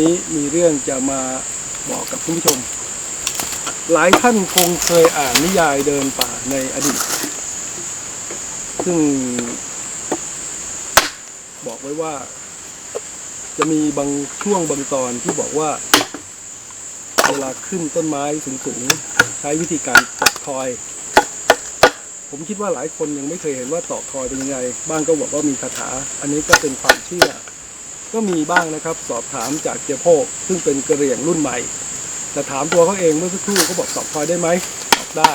นี้มีเรื่องจะมาบอกกับคุณผู้ชม หลายท่านคงเคยอ่านนิยายเดินป่าในอดีต ซึ่ง บอกไว้ว่า จะมีบางช่วงบางตอนที่บอกว่า เวลาขึ้นต้นไม้สูงๆใช้วิธีการตอกทอย ผมคิดว่าหลายคนยังไม่เคยเห็นว่าตอกทอยเป็นยังไง บ้างก็บอกว่ามีคาถา อันนี้ก็เป็นความเชื่อ ก็มีบ้างนะครับ สอบถามจากเจโพกซึ่งเป็นกระเหรี่ยงรุ่นใหม่ แต่ถามตัวเขาเองเมื่อสักครู่เขาบอกตอกทอยได้ไหมตอกได้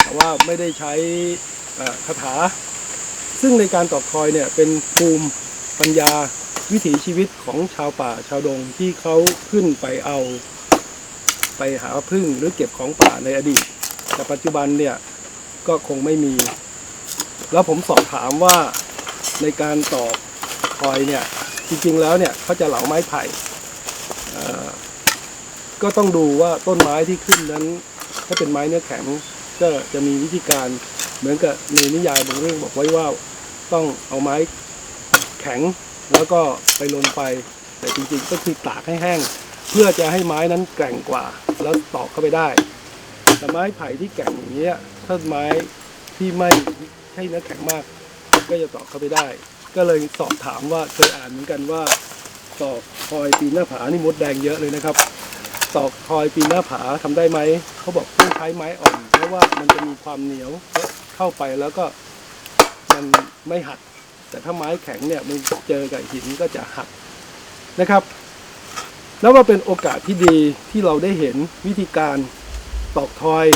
แต่ว่าไม่ได้ใช้คาถา ซึ่งในการตอกทอยเนี่ยเป็นภูมิปัญญาวิถีชีวิตของชาวป่าชาวดงที่เขาขึ้นไปเอา ไปหาพึ่งหรือเก็บของป่าในอดีต แต่ปัจจุบันเนี่ยก็คงไม่มี แล้วผมสอบถามว่าในการตอกทอยเนี่ย จริงๆแล้วเนี่ยเขาจะเหลาไม้ไผ่ก็ต้องดูว่าต้นไม้ที่ขึ้นนั้น ถ้าเป็นไม้เนื้อแข็งก็จะมีวิธีการเหมือนกับในนิยายบางเรื่องบอกไว้ว่าต้องเอาไม้แข็งแล้วก็ไปลนไฟแต่จริงๆก็คือตากให้แห้ง เพื่อจะให้ไม้นั้นแกร่งกว่า แล้วตอกเข้าไปได้ แต่ไม้ไผ่ที่แกร่งอย่างเงี้ยถ้าไม้ที่ไม่ใช่เนื้อแข็งมาก ก็จะตอกเข้าไปได้ ก็เลยสอบถามว่าเคยอ่านเหมือนกันว่าตอกคอยปีนหน้าผานี่มดแดงเยอะเลยนะครับตอกคอยปีนหน้าผาทำได้ไหมเขาบอกต้องใช้ไม้อ่อน เพราะว่ามันจะมีความเหนียวเข้าไปแล้วก็มันไม่หัก แต่ถ้าไม้แข็งเนี่ยมันเจอกับหินก็จะหักนะครับ แล้วว่าเป็นโอกาสที่ดีที่เราได้เห็นวิธีการตอกทอย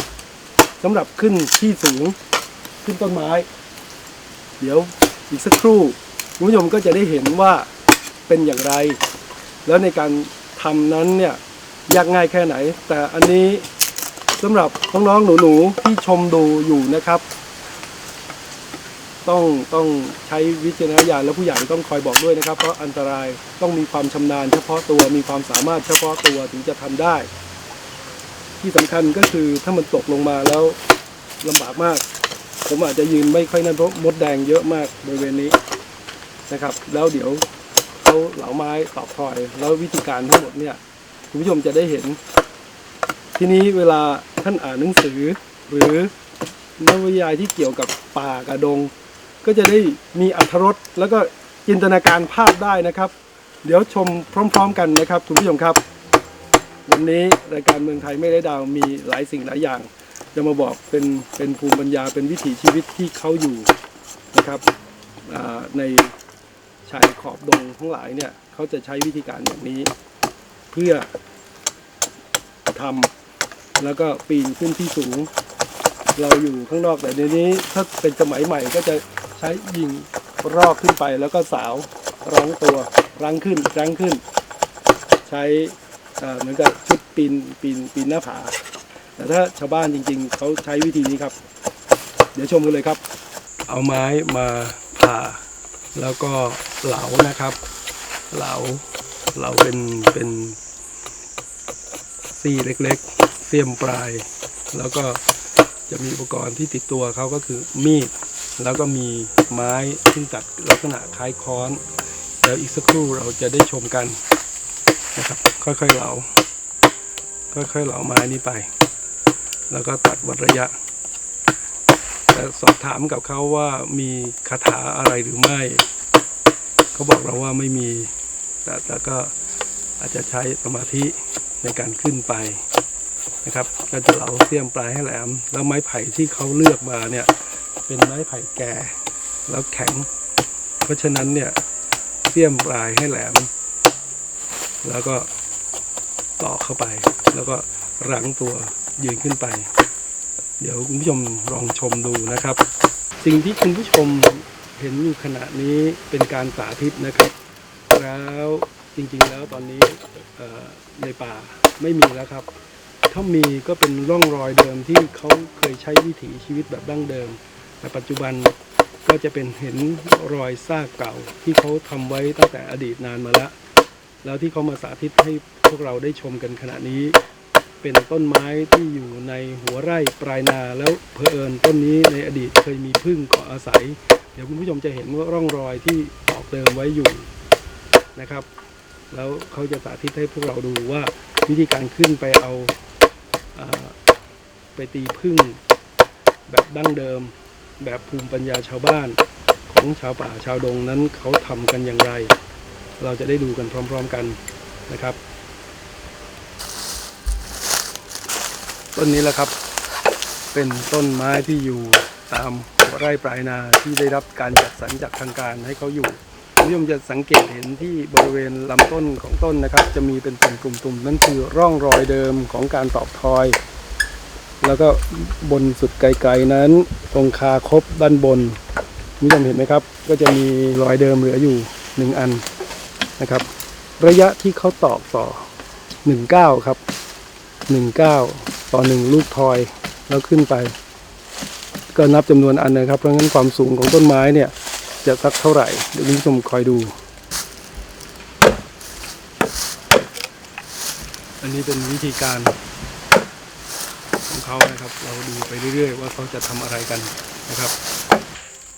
สำหรับขึ้นที่สูงขึ้นต้นไม้ เดี๋ยว อีกสักครู่คุณผู้ชมก็จะได้เห็นว่าเป็นอย่างไร แล้วในการทำนั้นเนี่ยยากง่ายแค่ไหน แต่อันนี้สำหรับน้องๆหนูๆที่ชมดูอยู่นะครับ ต้องต้องใช้วิจารณญาณและผู้ใหญ่ต้องคอยบอกด้วยนะครับ เพราะอันตรายต้องมีความชำนาญ เฉพาะตัวมีความสามารถเฉพาะตัวถึงจะทำได้ ที่สำคัญก็คือถ้ามันตกลงมาแล้วลำบากมาก ผมอาจจะยืนไม่ค่อยนั่นเพราะมดแดงเยอะมากบริเวณนี้นะครับ แล้วเดี๋ยวเขาเหลาไม้ตอกทอย แล้ววิธีการทั้งหมดเนี่ยคุณผู้ชมจะได้เห็น ทีนี้เวลาท่านอ่านหนังสือ หรือนวนิยายที่เกี่ยวกับป่ากระดง ก็จะได้มีอรรถรสแล้วก็จินตนาการภาพได้นะครับ เดี๋ยวชมพร้อม ๆ กันนะครับคุณผู้ชมครับ วันนี้รายการเมืองไทยไม่ได้ดาวมีหลายสิ่งหลายอย่าง จะมาบอกเป็นเป็นภูมิปัญญาเป็นวิถีชีวิตที่เขาอยู่นะครับในชายขอบดงทั้งหลายเนี่ยเขาจะใช้วิธีการอย่างนี้ เพื่อทำแล้วก็ปีนขึ้นที่สูง เราอยู่ข้างนอกแต่เดี๋ยวนี้ถ้าเป็นสมัยใหม่ก็จะใช้ยิงรอกขึ้นไปแล้วก็สาวรั้งตัวรั้งขึ้นรั้งขึ้น ใช้เหมือนกับชุดปีนปีนปีนหน้าผา แต่ถ้าชาวบ้านจริง ๆเขาใช้วิธีนี้ครับ เดี๋ยวชมกันเลยครับ เอาไม้มาผ่า แล้วก็เหลานะครับ เหลาเหลาเป็นเป็นซี่เล็กๆ เสียมปลาย แล้วก็จะมีอุปกรณ์ที่ติดตัวเขาก็คือมีด แล้วก็มีไม้ซึ่งตัดลักษณะคล้ายค้อนเดี๋ยวอีกสักครู่เราจะได้ชมกันนะครับ ค่อยๆเหลา ค่อยๆเหลาไม้นี้ไป แล้วก็ตัดวัดระยะ แต่สอบถามกับเขาว่ามีคาถาอะไรหรือไม่ เขาบอกเราว่าไม่มี แต่แต่ก็อาจจะใช้สมาธิในการขึ้นไปนะครับ ก็จะเหลาเสี้ยมปลายให้แหลม แล้วไม้ไผ่ที่เขาเลือกมาเนี่ย เป็นไม้ไผ่แก่ แล้วแข็ง เพราะฉะนั้นเนี่ยเสี้ยมปลายให้แหลม แล้วก็ต่อเข้าไป แล้วก็รั้งตัว ยืนขึ้นไป เดี๋ยวคุณผู้ชมลองชมดูนะครับ สิ่งที่คุณผู้ชมเห็นอยู่ขณะนี้เป็นการสาธิตนะครับ แล้วจริงๆแล้วตอนนี้ในป่าไม่มีแล้วครับ ถ้ามีก็เป็นร่องรอยเดิมที่เขาเคยใช้วิถีชีวิตแบบดั้งเดิม แต่ปัจจุบันก็จะเป็นเห็นรอยซากเก่าที่เขาทำไว้ตั้งแต่อดีตนานมาแล้ว แล้วที่เขามาสาธิตให้พวกเราได้ชมกันขณะนี้ เป็นต้นไม้ที่อยู่ในหัวไร่ปลายนาแล้วเพอเอิญต้นนี้ในอดีตเคยมีพึ่งเกาะอาศัย เดี๋ยวคุณผู้ชมจะเห็นว่าร่องรอยที่ตอกเติมไว้อยู่นะครับ แล้วเขาจะสาธิตให้พวกเราดูว่าวิธีการขึ้นไปเอาอาไปตีพึ่งแบบดั้งเดิม แบบภูมิปัญญาชาวบ้านของชาวป่าชาวดงนั้นเขาทำกันอย่างไร เราจะได้ดูกันพร้อม ๆกันนะครับ ต้นนี้แหละครับ เป็นต้นไม้ที่อยู่ตามไร่ปลายนาที่ได้รับการจัดสรรจากทางการให้เขาอยู่คุณผู้ชมจะสังเกตเห็นที่บริเวณลำต้นของต้นนะครับ จะมีเป็นเป็นกลุ่มๆนั่นคือร่องรอยเดิมของการตอกทอย แล้วก็บนสุดไกลๆนั้น ตรงคาคบด้านบนคุณผู้ชมเห็นไหมครับ ก็จะมีรอยเดิมเหลืออยู่หนึ่งอันนะครับ ระยะที่เขาตอกต่อหนึ่งเก้าครับหนึ่งเก้า ต่อหนึ่งลูกทอยแล้วขึ้นไป ก็นับจำนวนอันนะครับ เพราะงั้นความสูงของต้นไม้เนี่ย จะสักเท่าไหร่เดี๋ยวคุณผู้ชมคอยดู อันนี้เป็นวิธีการของเขานะครับ เราดูไปเรื่อย ๆ ว่าเขาจะทำอะไรกันนะครับ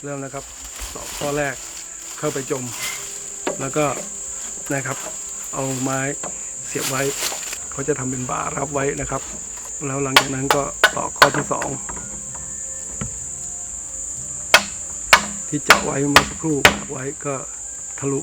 เริ่มนะครับสอบข้อแรกเข้าไปจม แล้วก็นะครับ เอาไม้เสียบไว้ เขาจะทำเป็นบ่ารับไว้นะครับ แล้วหลังจากนั้นก็ต่อข้อที่สองที่เจาะไว้เมื่อสักครู่ไว้ก็ทะลุ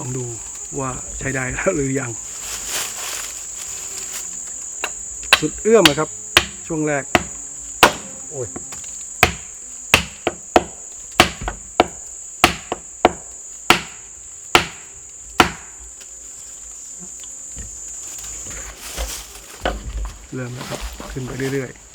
ลองดูว่าใช้ได้แล้วหรือยัง สุดเอื้อมนะครับ ช่วงแรก โอ้ยเริ่มแล้วครับ ขึ้นไปเรื่อย ๆ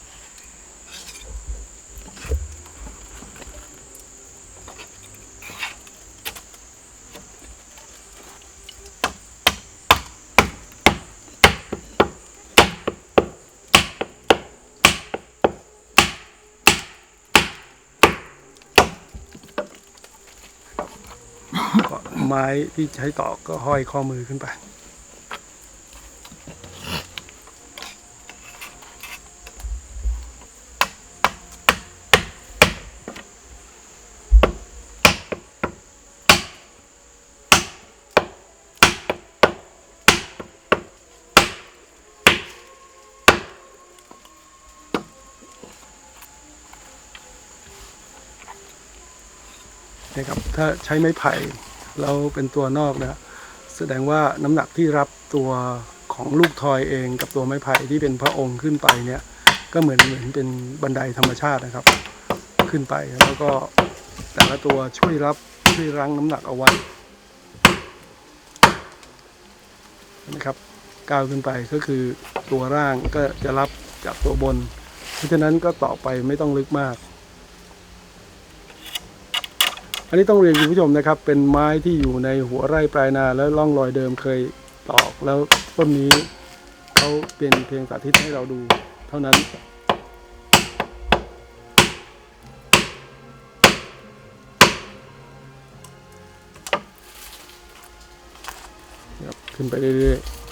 ก็ ไม้ที่ใช้ตอกก็ห้อยข้อมือขึ้นไป นะครับถ้าใช้ไม้ไผ่ เราเป็นตัวนอกนะแสดงว่าน้ำหนักที่รับตัวของลูกทอยเองกับตัวไม้ไผ่ที่เป็นพระองค์ขึ้นไปเนี่ย ก็เหมือนเหมือนเป็นบันไดธรรมชาตินะครับ ขึ้นไปแล้วก็แต่ละตัวช่วยรับช่วยรั้งน้ำหนักเอาไว้นะครับก้าวขึ้นไปก็คือตัวร่างก็จะรับจากตัวบน เพราะฉะนั้นก็ต่อไปไม่ต้องลึกมาก อันนี้ต้องเรียนคุณผู้ชมนะครับ เป็นไม้ที่อยู่ในหัวไร่ปลายนาแล้วร่องรอยเดิมเคยตอกแล้วต้นนี้เขาเป็นเพียงสาธิตให้เราดูเท่านั้นครับขึ้นไปเรื่อยๆ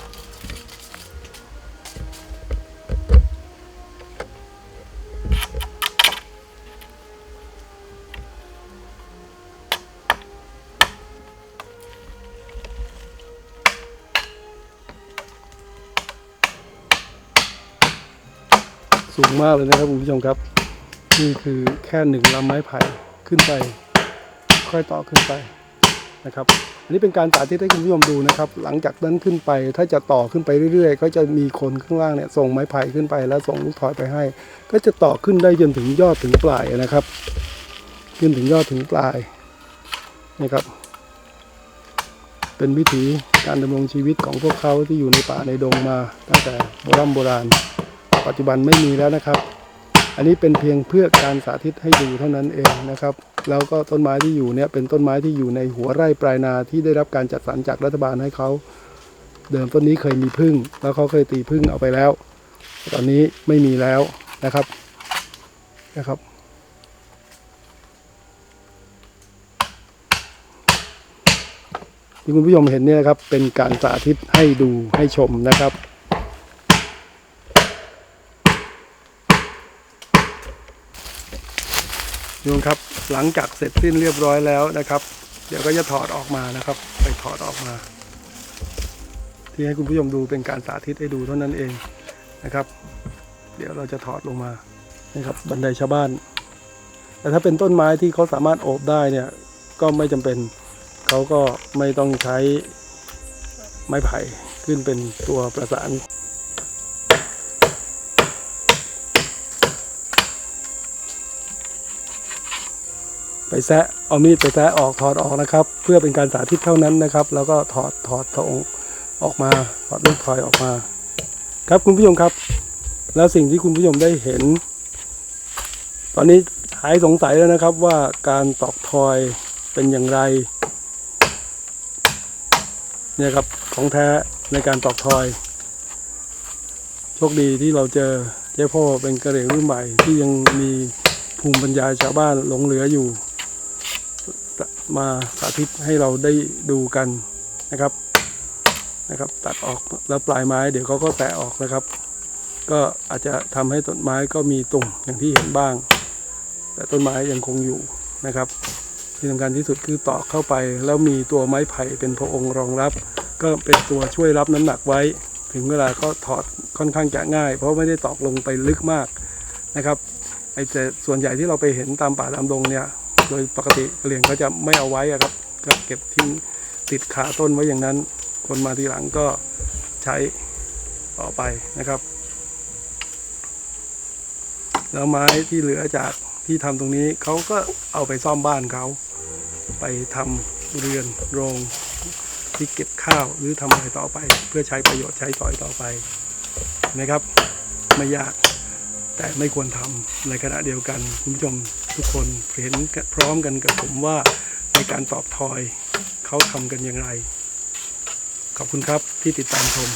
สูงมากเลยนะครับคุณผู้ชมครับ นี่คือแค่หนึ่งลำไม้ไผ่ขึ้นไป ค่อยต่อขึ้นไปนะครับ อันนี้เป็นการสาธิตให้คุณผู้ชมดูนะครับ หลังจากนั้นขึ้นไป ถ้าจะต่อขึ้นไปเรื่อยๆ ก็จะมีคนข้างล่างเนี่ยส่งไม้ไผ่ขึ้นไปแล้วส่งลูกถอยไปให้ ก็จะต่อขึ้นได้จนถึงยอดถึงปลายนะครับ ขึ้นถึงยอดถึงปลายนะครับ เป็นวิถีการดำรงชีวิตของพวกเขาที่อยู่ในป่าในดงมาตั้งแต่โบราณโบราณ ปัจจุบันไม่มีแล้วนะครับ อันนี้เป็นเพียงเพื่อการสาธิตให้ดูเท่านั้นเองนะครับ แล้วก็ต้นไม้ที่อยู่เนี่ยเป็นต้นไม้ที่อยู่ในหัวไร่ปลายนาที่ได้รับการจัดสรรจากรัฐบาลให้เขา เดิมต้นนี้เคยมีพึ่ง แล้วเขาเคยตีพึ่งเอาไปแล้ว ตอนนี้ไม่มีแล้วนะครับนะครับที่คุณผู้ชมเห็นเนี่ยนะครับเป็นการสาธิตให้ดูให้ชมนะครับ โยมครับหลังจากเสร็จสิ้นเรียบร้อยแล้วนะครับ เดี๋ยวก็จะถอดออกมานะครับ ไปถอดออกมา ที่ให้คุณผู้ชมดูเป็นการสาธิตให้ดูเท่านั้นเองนะครับ เดี๋ยวเราจะถอดลงมานะครับบันไดชาวบ้าน แต่ถ้าเป็นต้นไม้ที่เขาสามารถโอบได้เนี่ยก็ไม่จำเป็นเขาก็ไม่ต้องใช้ไม้ไผ่ขึ้นเป็นตัวประสาน ไปแซะเอามีดไปแซะออกถอดออกนะครับ เพื่อเป็นการสาธิตเท่านั้นนะครับ แล้วก็ถอดถอดทองออกมาถอดลูกทอยออกมา ครับคุณผู้ชมครับ แล้วสิ่งที่คุณผู้ชมได้เห็น ตอนนี้หายสงสัยแล้วนะครับว่าการตอกทอยเป็นอย่างไรเนี่ยครับของแท้ในการตอกทอยโชคดีที่เราเจอเจ้าพ่อเป็นกระเหรี่ยงรุ่นใหม่ที่ยังมีภูมิปัญญาชาวบ้านหลงเหลืออยู่ มาสาธิตให้เราได้ดูกันนะครับนะครับ ตัดออกแล้วปลายไม้เดี๋ยวเขาก็แตะออกนะครับ ก็อาจจะทำให้ต้นไม้ก็มีตุ่มอย่างที่เห็นบ้าง แต่ต้นไม้ยังคงอยู่นะครับ ที่สำคัญที่สุดคือตอกเข้าไป แล้วมีตัวไม้ไผ่เป็นพระองค์รองรับ ก็เป็นตัวช่วยรับน้ำหนักไว้ ถึงเวลาก็ถอดค่อนข้างจะง่าย เพราะไม่ได้ตอกลงไปลึกมากนะครับไอ้แต่ส่วนใหญ่ที่เราไปเห็นตามป่าตามดงเนี่ย โดยปกติเหรียงเขาจะไม่เอาไว้ครับก็เก็บทิ้งติดขาต้นไว้อย่างนั้น คนมาทีหลังก็ใช้ต่อไปนะครับ แล้วไม้ที่เหลือจากที่ทำตรงนี้เขาก็เอาไปซ่อมบ้านเขา ไปทำเรือนโรงที่เก็บข้าวหรือทำอะไรต่อไป เพื่อใช้ประโยชน์ใช้สอยต่อไปนะครับ ไม่ยากแต่ไม่ควรทำในขณะเดียวกันคุณผู้ชม ทุกคนเห็นพร้อมกันกับผมว่าในการตอบทอยเขาทำกันอย่างไร ขอบคุณครับที่ติดตามชม